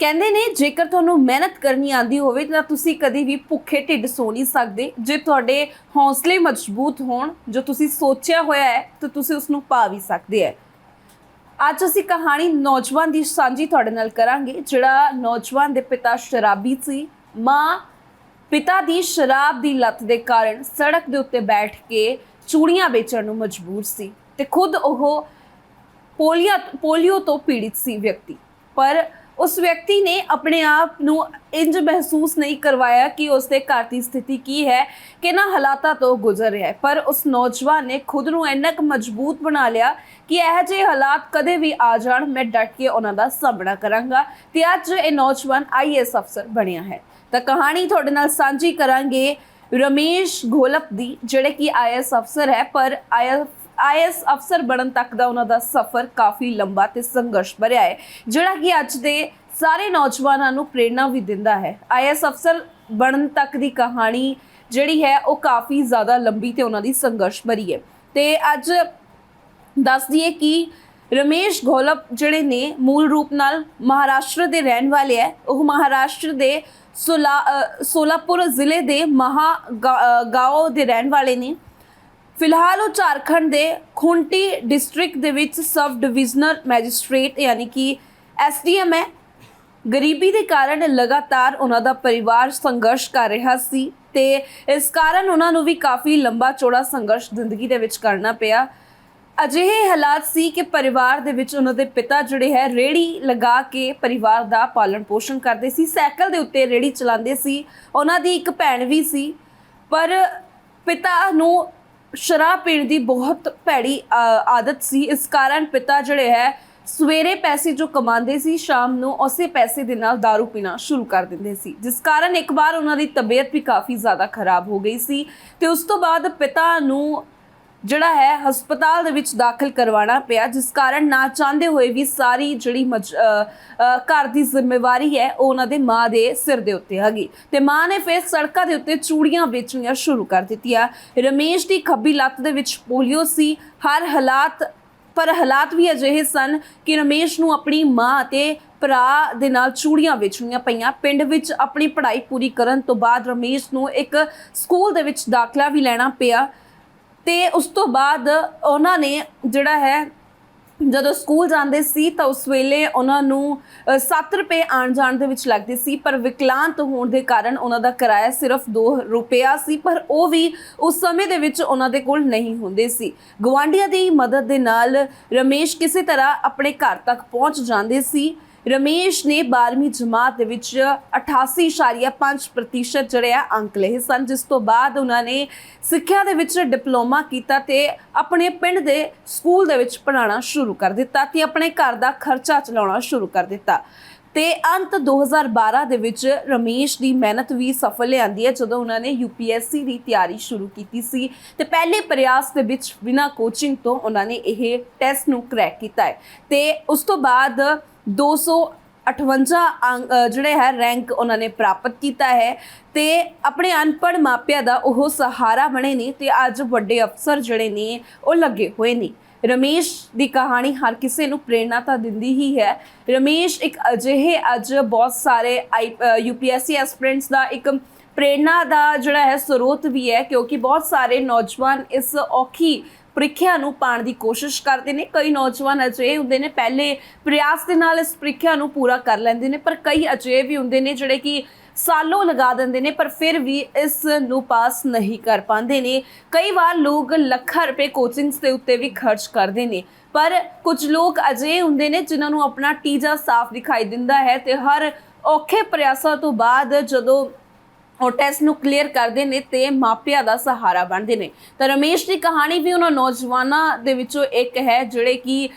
ਕਹਿੰਦੇ ਨੇ, ਜੇਕਰ ਤੁਹਾਨੂੰ ਮਿਹਨਤ ਕਰਨੀ ਆਂਦੀ ਹੋਵੇ, ਤਾਂ ਤੁਸੀਂ ਕਦੀ ਵੀ ਭੁੱਖੇ ਢਿੱਡ ਸੋ ਨਹੀਂ ਸਕਦੇ। ਜੇ ਤੁਹਾਡੇ ਹੌਸਲੇ ਮਜ਼ਬੂਤ ਹੋਣ, ਜੋ ਤੁਸੀਂ ਸੋਚਿਆ ਹੋਇਆ ਹੈ, ਤਾਂ ਤੁਸੀਂ ਉਸ ਨੂੰ ਪਾ ਵੀ ਸਕਦੇ ਹੈ। ਅੱਜ ਅਸੀਂ ਕਹਾਣੀ ਨੌਜਵਾਨ ਦੀ ਸਾਂਝੀ ਤੁਹਾਡੇ ਨਾਲ ਕਰਾਂਗੇ, ਜਿਹੜਾ ਨੌਜਵਾਨ ਦੇ ਪਿਤਾ ਸ਼ਰਾਬੀ ਸੀ। ਮਾਂ ਪਿਤਾ ਦੀ ਸ਼ਰਾਬ ਦੀ ਲਤ ਦੇ ਕਾਰਨ ਸੜਕ ਦੇ ਉੱਤੇ ਬੈਠ ਕੇ ਚੂੜੀਆਂ ਵੇਚਣ ਨੂੰ ਮਜਬੂਰ ਸੀ ਤੇ ਖੁਦ ਉਹ ਪੋਲੀਆ ਪੋਲੀਓ ਤੋਂ ਪੀੜਿਤ ਸੀ ਵਿਅਕਤੀ। ਪਰ ਉਸ ਵਿਅਕਤੀ ਨੇ ਆਪਣੇ ਆਪ ਨੂੰ ਇੰਜ ਮਹਿਸੂਸ ਨਹੀਂ ਕਰਵਾਇਆ ਕਿ ਉਸ ਦੇ ਘਰ ਦੀ ਸਥਿਤੀ ਕੀ ਹੈ, ਕਿਹਨਾਂ ਹਾਲਾਤਾਂ ਤੋਂ ਗੁਜ਼ਰ ਰਿਹਾ ਹੈ। ਪਰ ਉਸ ਨੌਜਵਾਨ ਨੇ ਖੁਦ ਨੂੰ ਇੰਨਾ ਕੁ ਮਜ਼ਬੂਤ ਬਣਾ ਲਿਆ ਕਿ ਇਹ ਜਿਹੇ ਹਾਲਾਤ ਕਦੇ ਵੀ ਆ ਜਾਣ, ਮੈਂ ਡਟ ਕੇ ਉਹਨਾਂ ਦਾ ਸਾਹਮਣਾ ਕਰਾਂਗਾ ਤੇ ਅੱਜ ਇਹ ਨੌਜਵਾਨ ਆਈਐਸ ਅਫਸਰ ਬਣਿਆ ਹੈ। ਤਾਂ ਕਹਾਣੀ ਤੁਹਾਡੇ ਨਾਲ ਸਾਂਝੀ ਕਰਾਂਗੇ ਰਮੇਸ਼ ਘੋਲਪ ਦੀ, ਜਿਹੜੇ ਕਿ ਆਈਐਸ ਅਫਸਰ ਹੈ, ਪਰ ਆਈਐਸ ਅਫਸਰ ਬਣਨ ਤੱਕ ਦਾ ਉਹਨਾਂ ਦਾ ਸਫ਼ਰ ਕਾਫੀ ਲੰਬਾ ਤੇ ਸੰਘਰਸ਼ ਭਰਿਆ ਹੈ, ਜਿਹੜਾ ਕਿ ਅੱਜ ਦੇ ਸਾਰੇ ਨੌਜਵਾਨਾਂ ਨੂੰ ਪ੍ਰੇਰਣਾ ਵੀ ਦਿੰਦਾ ਹੈ। ਆਈਐਸ ਅਫਸਰ ਬਣਨ ਤੱਕ ਦੀ ਕਹਾਣੀ ਜਿਹੜੀ ਹੈ, ਉਹ ਕਾਫੀ ਜ਼ਿਆਦਾ ਲੰਬੀ ਤੇ ਉਹਨਾਂ ਦੀ ਸੰਘਰਸ਼ ਭਰੀ ਹੈ। ਤੇ ਅੱਜ ਦੱਸ ਦਈਏ ਕਿ ਰਮੇਸ਼ ਘੋਲਪ ਜਿਹੜੇ ਨੇ, ਮੂਲ ਰੂਪ ਨਾਲ ਮਹਾਰਾਸ਼ਟਰ ਦੇ ਰਹਿਣ ਵਾਲੇ ਹੈ। ਉਹ ਮਹਾਰਾਸ਼ਟਰ ਦੇ ਸੋਲਾ ਸੋਲਾਪੁਰ ਜ਼ਿਲ੍ਹੇ ਦੇ ਮਹਾ ਗਾਓ ਦੇ ਰਹਿਣ ਵਾਲੇ ਨੇ। ਫਿਲਹਾਲ ਉਹ ਝਾਰਖੰਡ ਦੇ ਖੁੰਟੀ ਡਿਸਟ੍ਰਿਕਟ ਦੇ ਵਿੱਚ ਸਬ ਡਿਵੀਜ਼ਨਲ ਮੈਜਿਸਟ੍ਰੇਟ, ਯਾਨੀ ਕਿ ਐਸਡੀਐਮ ਹੈ। ਗਰੀਬੀ ਦੇ ਕਾਰਨ ਲਗਾਤਾਰ ਉਹਨਾਂ ਦਾ ਪਰਿਵਾਰ ਸੰਘਰਸ਼ ਕਰ ਰਿਹਾ ਸੀ ਤੇ ਇਸ ਕਾਰਨ ਉਹਨਾਂ ਨੂੰ ਵੀ ਕਾਫੀ ਲੰਬਾ ਚੌੜਾ ਸੰਘਰਸ਼ ਜ਼ਿੰਦਗੀ ਦੇ ਵਿੱਚ ਕਰਨਾ ਪਿਆ। ਅਜਿਹੇ ਹਾਲਾਤ ਸੀ ਕਿ ਪਰਿਵਾਰ ਦੇ ਵਿੱਚ ਉਹਨਾਂ ਦੇ ਪਿਤਾ ਜਿਹੜੇ ਹੈ, ਰੇੜੀ ਲਗਾ ਕੇ ਪਰਿਵਾਰ ਦਾ ਪਾਲਣ ਪੋਸ਼ਣ ਕਰਦੇ ਸੀ। ਸਾਈਕਲ ਦੇ ਉੱਤੇ ਰੇੜੀ ਚਲਾਉਂਦੇ ਸੀ। ਉਹਨਾਂ ਦੀ ਇੱਕ ਭੈਣ ਵੀ ਸੀ। ਪਰ ਪਿਤਾ ਨੂੰ ਸ਼ਰਾਬ ਪੀਣ ਦੀ ਬਹੁਤ ਭੈੜੀ ਅ, ਆਦਤ ਸੀ। ਇਸ ਕਾਰਨ ਪਿਤਾ ਜਿਹੜੇ ਹੈ ਸਵੇਰੇ ਪੈਸੇ ਜੋ ਕਮਾਉਂਦੇ ਸੀ ਸ਼ਾਮ ਨੂੰ ਉਸੇ ਪੈਸੇ ਦੇ ਨਾਲ दारू ਪੀਣਾ ਸ਼ੁਰੂ ਕਰ ਦਿੰਦੇ ਸੀ। ਜਿਸ ਕਾਰਨ ਇੱਕ ਵਾਰ ਉਹਨਾਂ ਦੀ ਤਬੀਅਤ ਵੀ ਕਾਫੀ ਜ਼ਿਆਦਾ ਖਰਾਬ ਹੋ ਗਈ ਸੀ ਤੇ ਉਸ ਤੋਂ ਬਾਅਦ ਪਿਤਾ ਨੂੰ ਜਿਹੜਾ ਹੈ, ਹਸਪਤਾਲ ਦੇ ਵਿੱਚ ਦਾਖਲ ਕਰਵਾਉਣਾ ਪਿਆ, ਜਿਸ ਕਾਰਨ ਨਾ ਚਾਹੁੰਦੇ ਹੋਏ ਵੀ ਸਾਰੀ ਜਿਹੜੀ ਮਜ- ਘਰ ਦੀ ਜ਼ਿੰਮੇਵਾਰੀ ਹੈ, ਉਹ ਉਹਨਾਂ ਦੇ ਮਾਂ ਦੇ ਸਿਰ ਦੇ ਉੱਤੇ ਹੈਗੀ। ਤੇ ਮਾਂ ਨੇ ਫਿਰ ਸੜਕਾਂ ਦੇ ਉੱਤੇ ਚੂੜੀਆਂ ਵੇਚਣੀਆਂ ਸ਼ੁਰੂ ਕਰ ਦਿੱਤੀਆਂ। ਰਮੇਸ਼ ਦੀ ਖੱਬੀ ਲੱਤ ਦੇ ਵਿੱਚ ਪੋਲੀਓ ਸੀ। ਹਰ ਹਾਲਾਤ, ਪਰ ਹਾਲਾਤ ਵੀ ਅਜਿਹੇ ਸਨ ਕਿ ਰਮੇਸ਼ ਨੂੰ ਆਪਣੀ ਮਾਂ ਅਤੇ ਭਰਾ ਦੇ ਨਾਲ ਚੂੜੀਆਂ ਵੇਚਣੀਆਂ ਪਈਆਂ। ਪਿੰਡ ਵਿੱਚ ਆਪਣੀ ਪੜ੍ਹਾਈ ਪੂਰੀ ਕਰਨ ਤੋਂ ਬਾਅਦ ਰਮੇਸ਼ ਨੂੰ ਇੱਕ ਸਕੂਲ ਦੇ ਵਿੱਚ ਦਾਖਲਾ ਵੀ ਲੈਣਾ ਪਿਆ। ਤੇ ਉਸ ਤੋਂ ਬਾਅਦ ਉਹਨਾਂ ਨੇ ਜਿਹੜਾ ਹੈ, ਜਦੋਂ ਸਕੂਲ ਜਾਂਦੇ ਸੀ ਤਾਂ ਉਸ ਵੇਲੇ ਉਹਨਾਂ ਨੂੰ 7 ਰੁਪਏ ਆਣ ਜਾਣ ਦੇ ਵਿੱਚ ਲੱਗਦੇ ਸੀ, ਪਰ ਵਿਕਲਾਂਤ ਹੋਣ ਦੇ ਕਾਰਨ ਉਹਨਾਂ ਦਾ ਕਿਰਾਇਆ ਸਿਰਫ 2 ਰੁਪਿਆ ਸੀ, ਪਰ ਉਹ ਵੀ ਉਸ ਸਮੇਂ ਦੇ ਵਿੱਚ ਉਹਨਾਂ ਦੇ ਕੋਲ ਨਹੀਂ ਹੁੰਦੇ ਸੀ। ਗਵਾਂਡੀਆਂ ਦੀ ਮਦਦ ਦੇ ਨਾਲ ਰਮੇਸ਼ ਕਿਸੇ ਤਰ੍ਹਾਂ ਆਪਣੇ ਘਰ ਤੱਕ ਪਹੁੰਚ ਜਾਂਦੇ ਸੀ। ਰਮੇਸ਼ ਨੇ 12ਵੀਂ ਜਮਾਤ ਦੇ ਵਿੱਚ 88.5% ਜਿਹੜੇ ਆ ਅੰਕ ਲਏ ਸਨ, ਜਿਸ ਤੋਂ ਬਾਅਦ ਉਹਨਾਂ ਨੇ ਸਿੱਖਿਆ ਦੇ ਵਿੱਚ ਡਿਪਲੋਮਾ ਕੀਤਾ ਤੇ ਆਪਣੇ ਪਿੰਡ ਦੇ ਸਕੂਲ ਦੇ ਵਿੱਚ ਪੜ੍ਹਾਉਣਾ ਸ਼ੁਰੂ ਕਰ ਦਿੱਤਾ ਤੇ ਆਪਣੇ ਘਰ ਦਾ ਖਰਚਾ ਚਲਾਉਣਾ ਸ਼ੁਰੂ ਕਰ ਦਿੱਤਾ। ਤੇ ਅੰਤ 2012 ਦੇ ਵਿੱਚ ਰਮੇਸ਼ ਦੀ ਮਿਹਨਤ ਵੀ ਸਫਲ ਲਿਆਂਦੀ ਹੈ ਜਦੋਂ ਉਹਨਾਂ ਨੇ UPSC ਦੀ ਤਿਆਰੀ ਸ਼ੁਰੂ ਕੀਤੀ ਸੀ। ਤੇ ਪਹਿਲੇ ਪ੍ਰਯਾਸ ਦੇ ਵਿੱਚ ਬਿਨਾਂ ਕੋਚਿੰਗ ਤੋਂ ਉਹਨਾਂ ਨੇ ਇਹ ਟੈਸਟ ਨੂੰ ਕਰੈਕ ਕੀਤਾ ਹੈ। ਤੇ ਉਸ ਤੋਂ ਬਾਅਦ 258 ਅੰਕ- ਅ, ਜਿਹੜੇ ਹੈ ਰੈਂਕ ਉਹਨਾਂ ਨੇ ਪ੍ਰਾਪਤ ਕੀਤਾ ਹੈ। ਤੇ ਆਪਣੇ ਅਨਪੜ੍ਹ ਮਾਪਿਆਂ ਦਾ ਉਹ ਸਹਾਰਾ ਬਣੇ ਨੇ ਤੇ ਅੱਜ ਵੱਡੇ ਅਫਸਰ ਜਿਹੜੇ ਨੇ ਉਹ ਲੱਗੇ ਹੋਏ ਨੇ। ਰਮੇਸ਼ ਦੀ ਕਹਾਣੀ ਹਰ ਕਿਸੇ ਨੂੰ ਪ੍ਰੇਰਣਾ ਤਾਂ ਦਿੰਦੀ ਹੀ ਹੈ। ਰਮੇਸ਼ ਇੱਕ ਅਜਿਹੇ ਅੱਜ ਬਹੁਤ ਸਾਰੇ ਯੂਪੀਐਸਸੀ ਐਸਪੀਰੈਂਟਸ ਦਾ ਇੱਕ ਪ੍ਰੇਰਣਾ ਦਾ ਜਿਹੜਾ ਹੈ ਸਰੋਤ ਵੀ ਹੈ ਕਿਉਂਕਿ ਬਹੁਤ ਸਾਰੇ ਨੌਜਵਾਨ ਇਸ ਔਖੀ ਪ੍ਰੀਖਿਆ ਨੂੰ ਪਾਣ ਦੀ ਕੋਸ਼ਿਸ਼ ਕਰਦੇ ਨੇ। ਕਈ ਨੌਜਵਾਨ ਅਜਿਹੇ ਹੁੰਦੇ ਨੇ, ਪਹਿਲੇ ਪ੍ਰਯਾਸ ਦੇ ਨਾਲ ਇਸ ਪ੍ਰੀਖਿਆ ਨੂੰ ਪੂਰਾ ਕਰ ਲੈਂਦੇ ਨੇ, ਪਰ ਕਈ ਅਜਿਹੇ ਵੀ ਹੁੰਦੇ ਨੇ ਜਿਹੜੇ ਕਿ ਸਾਲੋਂ ਲਗਾ ਦਿੰਦੇ ਨੇ, ਪਰ ਫਿਰ ਵੀ ਇਸ ਨੂੰ ਪਾਸ ਨਹੀਂ ਕਰ ਪਾਉਂਦੇ ਨੇ। ਕਈ ਵਾਰ ਲੋਕ ਲੱਖਾਂ ਰੁਪਏ ਕੋਚਿੰਗਸ ਦੇ ਉੱਤੇ ਵੀ ਖਰਚ ਕਰਦੇ ਨੇ। ਪਰ ਕੁਝ ਲੋਕ ਅਜਿਹੇ ਹੁੰਦੇ ਨੇ ਜਿਨ੍ਹਾਂ ਨੂੰ ਆਪਣਾ ਟੀਜਾ ਸਾਫ਼ ਦਿਖਾਈ ਦਿੰਦਾ ਹੈ ਤੇ ਹਰ ਔਖੇ ਪ੍ਰਯਾਸਾਂ ਤੋਂ ਬਾਅਦ ਜਦੋਂ ਉਹ ਟੈਸਟ ਨੂੰ ਕਲੀਅਰ ਕਰਦੇ ਨੇ ਤੇ ਮਾਪਿਆਂ ਦਾ ਸਹਾਰਾ ਬਣਦੇ ਨੇ। ਤਾਂ ਰਮੇਸ਼ ਦੀ ਕਹਾਣੀ ਵੀ ਉਹਨਾਂ ਨੌਜਵਾਨਾਂ ਦੇ ਵਿੱਚੋਂ ਇੱਕ ਹੈ, ਜਿਹੜੇ ਕਿ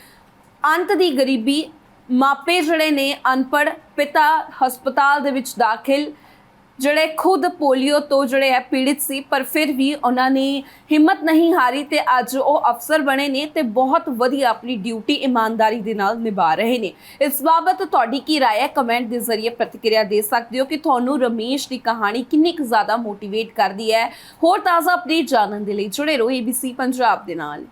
ਅੰਤ ਦੀ ਗਰੀਬੀ, ਮਾਪੇ ਜਿਹੜੇ ਨੇ ਅਨਪੜ੍ਹ, ਪਿਤਾ ਹਸਪਤਾਲ ਦੇ ਵਿੱਚ ਦਾਖਲ ਜਿਹੜੇ ਖੁਦ ਪੋਲੀਓ ਤੋਂ ਜਿਹੜੇ ਹੈ ਪੀੜਿਤ ਸੀ ਪਰ ਫਿਰ ਵੀ ਉਹਨਾਂ ਨੇ ਹਿੰਮਤ ਨਹੀਂ ਹਾਰੀ ਤੇ ਅੱਜ ਉਹ ਅਫਸਰ ਬਣੇ ਨੇ ਤੇ ਬਹੁਤ ਵਧੀਆ ਆਪਣੀ ਡਿਊਟੀ ਇਮਾਨਦਾਰੀ ਦੇ ਨਾਲ ਨਿਭਾ ਰਹੇ ਨੇ ਇਸ ਬਾਬਤ ਤੁਹਾਡੀ ਕੀ رائے ਹੈ ਕਮੈਂਟ ਦੇ ਜ਼ਰੀਏ ਪ੍ਰਤੀਕਿਰਿਆ ਦੇ ਸਕਦੇ ਹੋ ਕਿ ਤੁਹਾਨੂੰ ਰਮੇਸ਼ ਦੀ ਕਹਾਣੀ ਕਿੰਨੀ ਕੁ ਜ਼ਿਆਦਾ ਮੋਟੀਵੇਟ ਕਰਦੀ ਹੈ ਹੋਰ ਤਾਜ਼ਾ ਅਪਡੇਟ ਜਾਣਨ ਦੇ ਲਈ ਜੁੜੇ ਰਹੋ ABC ਪੰਜਾਬ ਦੇ ਨਾਲ